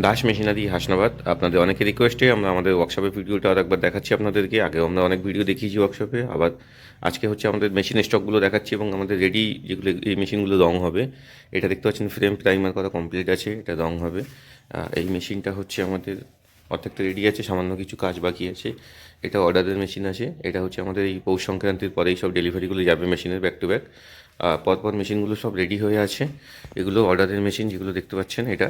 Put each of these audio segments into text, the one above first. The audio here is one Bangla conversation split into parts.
দাস মেশিনারি হাসনাবাদ। আপনাদের অনেকে রিকোয়েস্টে আমরা আমাদের ওয়ার্কশপের ভিডিওটা আর একবার দেখাচ্ছি আপনাদেরকে। আগে আমরা অনেক ভিডিও দেখিয়েছি ওয়ার্কশপে আবার আজকে হচ্ছে আমাদের মেশিন স্টকগুলো দেখাচ্ছি এবং আমাদের রেডি যেগুলো এই মেশিনগুলো রং হবে। এটা দেখতে পাচ্ছেন ফ্রেম প্রাইমার করা কমপ্লিট আছে, এটা রং হবে। এই মেশিনটা হচ্ছে আমাদের অর্ধেকটা রেডি আছে, সামান্য কিছু কাজ বাকি আছে। এটা অর্ডারের মেশিন আছে। এটা হচ্ছে আমাদের এই পৌষ সংক্রান্তির পরেই সব ডেলিভারিগুলো যাবে মেশিনের ব্যাক টু ব্যাক পরপর মেশিনগুলো সব রেডি হয়ে আছে। এগুলো অর্ডারের মেশিন যেগুলো দেখতে পাচ্ছেন, এটা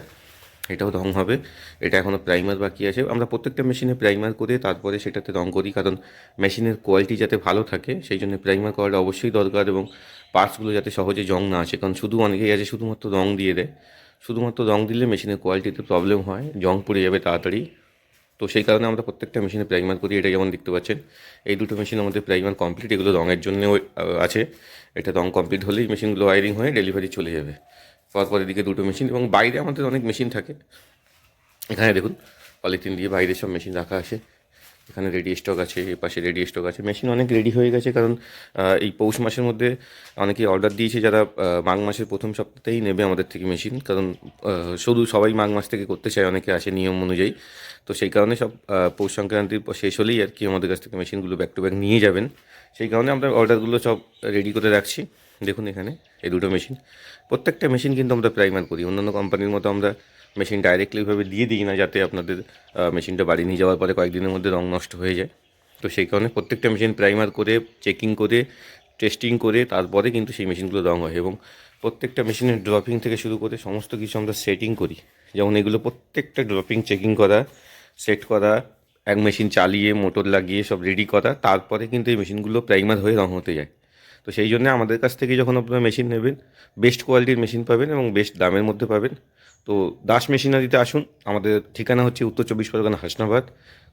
এটাও রং হবে। এটা এখনও প্রাইমার বাকি আছে। আমরা প্রত্যেকটা মেশিনে প্রাইমার করে তারপরে সেটাতে রং করি, কারণ মেশিনের কোয়ালিটি যাতে ভালো থাকে, সেই জন্য প্রাইমার করাটা অবশ্যই দরকার এবং পার্টসগুলো যাতে সহজে জং না আসে। কারণ শুধু অনেকেই আছে শুধুমাত্র রং দিয়ে দেয়। শুধুমাত্র রং দিলে মেশিনের কোয়ালিটিতে প্রবলেম হয়, জং পড়ে যাবে তাড়াতাড়ি। তো সেই কারণে আমরা প্রত্যেকটা মেশিনে প্রাইমার করি। এটা যেমন দেখতে পাচ্ছেন, এই দুটো মেশিন আমাদের প্রাইমার কমপ্লিট এগুলো রঙের জন্য আছে। এটা রং কমপ্লিট হলেই মেশিনগুলো ওয়ারিং হয়ে ডেলিভারি চলে যাবে। পরপর এদিকে দুটো মেশিন এবং বাইরে আমাদের অনেক মেশিন থাকে। এখানে দেখুন পলিথিন দিয়ে বাইরে সব মেশিন রাখা আছে। এখানে রেডি স্টক আছে এ পাশে রেডি স্টক আছে। মেশিন অনেক রেডি হয়ে গেছে কারণ এই পৌষ মাসের মধ্যে অনেকে অর্ডার দিয়েছে যারা মাঘ মাসের প্রথম সপ্তাহতেই নেবে আমাদের থেকে মেশিন কারণ শুধু সবাই মাঘ মাস থেকে করতে চায়, অনেকে আসে নিয়ম অনুযায়ী। তো সেই কারণে সব পৌষ সংক্রান্তির শেষ হলেই আর কি আমাদের কাছ থেকে মেশিনগুলো ব্যাক টু ব্যাক নিয়ে যাবেন। সেই কারণে আমরা অর্ডারগুলো সব রেডি করে রাখছি। দেখুন এখানে, এই দুটো মেশিন প্রত্যেকটা মেশিন কিন্তু আমরা প্রাইমার করি। অন্যান্য কোম্পানির মতো আমরা মেশিন ডাইরেক্টলি ডাইরেক্টলিভাবে দিয়ে দিই না যাতে আপনাদের মেশিনটা বাড়ি নিয়ে যাওয়ার পরে কয়েকদিনের মধ্যে রং নষ্ট হয়ে যায়। তো সেই কারণে প্রত্যেকটা মেশিন প্রাইমার করে চেকিং করে টেস্টিং করে, তারপরে কিন্তু সেই মেশিনগুলো রং হয় এবং প্রত্যেকটা মেশিনের ড্রপিং থেকে শুরু করে সমস্ত কিছু আমরা সেটিং করি। যেমন এগুলো প্রত্যেকটা ড্রপিং চেকিং করা সেট করা, এক মেশিন চালিয়ে মোটর লাগিয়ে সব রেডি করা, তারপরে কিন্তু এই মেশিনগুলো প্রাইমার হয়ে রং হতে যায়। তো সেই জন্য আমাদের কাছ থেকে যখন আপনারা মেশিন নেবেন বেস্ট কোয়ালিটির মেশিন পাবেন এবং বেস্ট দামের মধ্যে পাবেন। তো দাস মেশিনারিতে আসুন, আমাদের ঠিকানা হচ্ছে উত্তর চব্বিশ পরগনা হাসনাবাদ,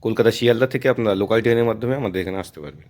কলকাতা শিয়ালদা থেকে আপনারা লোকাল ট্রেনের মাধ্যমে আমাদের এখানে আসতে পারবেন।